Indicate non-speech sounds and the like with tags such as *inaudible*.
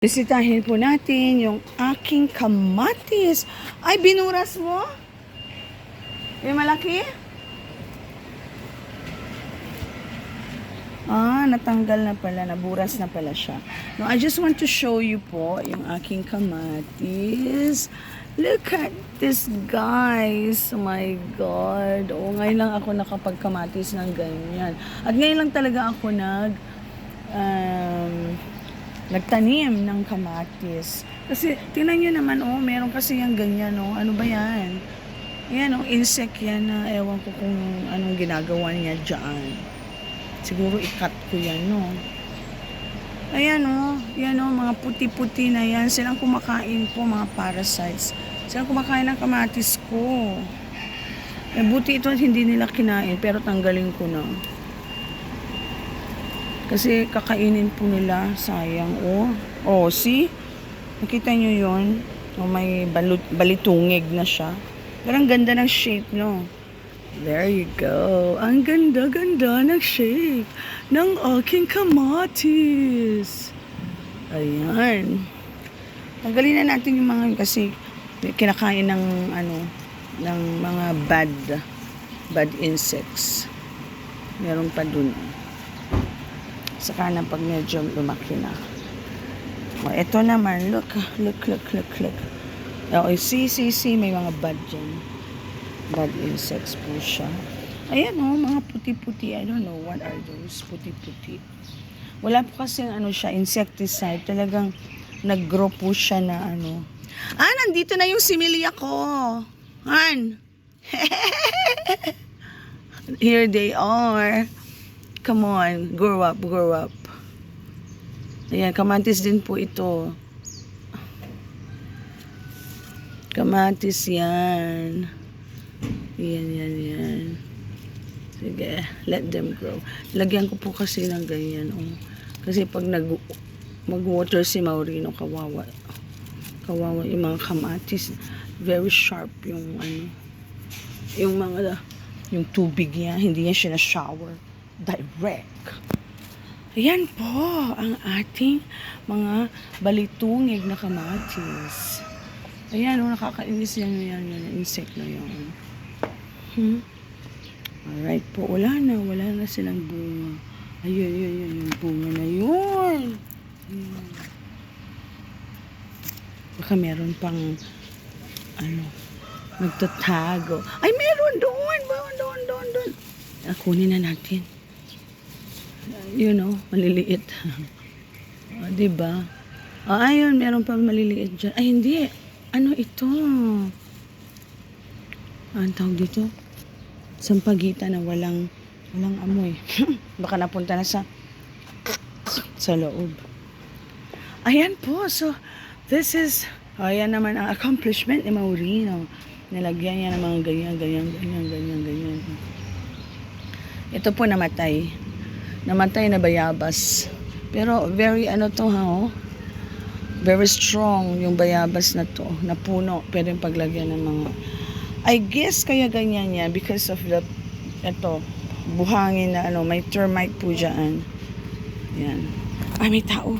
Bisitahin po natin yung aking kamatis. Ay, binuras mo? Yung malaki? Ah, natanggal na pala, naburas na pala siya. No, I just want to show you po yung aking kamatis. Look at this, guys. Oh my God. Oh, ngayon lang ako nakapagkamatis ng ganyan. At ngayon lang talaga ako nag... Um, nagtanim ng kamatis. Kasi, tingnan nyo naman, oh, meron kasi yung ganyan, oh. Ano ba yan? Yan, oh, insect yan na ewan ko kung anong ginagawa niya dyan. Siguro ikat ko yan, no? Ayan, oh. Yan, oh, mga puti-puti na yan. Silang kumakain po, mga parasites. Silang kumakain ng kamatis ko. Eh, buti ito hindi nila kinain, pero tanggalin ko na. Kasi kakainin po nila, sayang. Oh, oh see? Nakita nyo yon Oh, may balut, balitungig na siya. Pero ang ganda ng shape, no? There you go. Ang ganda-ganda ng shape ng aking kamatis. Ayan. Tanggalin na natin yung mga kasi kinakain ng ano ng mga bad bad insects. Meron pa dun. Saka na pag medyo lumaki na. O, ito naman, look, look, look, look, look. O, see, see, see, may mga bad dyan. Bad insects po siya. Ayan o, mga puti-puti. I don't know, what are those? Puti-puti. Wala po kasi ano siya, insecticide. Talagang nag-grow po siya na ano. Ah, nandito na yung similya ko. Han. *laughs* Here they are. Come on, grow up, grow up. Ayan, kamatis din po ito. Kamatis yan. Yan, yan, yan. Sige, let them grow. Lagyan ko po kasi ng ganyan. Oh. Kasi pag nag mag-water si Maurino, kawawa. Kawawa yung mga kamatis. Very sharp yung ano. Yung mga yung tubig niya, hindi niya siya na-shower. Direct. Ayan po ang ating mga balitungig na kamatis. Ayan, oh, nakakainis yan, yan, yan, insect na yan. Hmm? Alright po, wala na, wala na silang bunga. Ayun, yun, yun, yung bunga na yun. Ayan. Baka meron pang, ano, nagtatago. Ay, meron doon, doon, doon, doon, doon. Kunin na natin. You know, maliliit. ah, diba? Ah, ayun, meron pa maliliit dyan. Ay, hindi. Ano ito? Ang tawag dito? Sampagitan na walang walang amoy. *laughs* Baka napunta na sa sa loob. Ayan po. So, this is ayan naman ang accomplishment ni Maurino. Nilagyan niya ng mga ganyan, ganyan, ganyan, ganyan, ganyan. Ito po namatay. Namatay na bayabas. Pero very ano to ha, oh. Very strong yung bayabas na to, na puno. Pwede paglagyan ng mga... I guess kaya ganyan yan because of the, ito, buhangin na ano, may termite po dyan. Yan. Ay, may tao.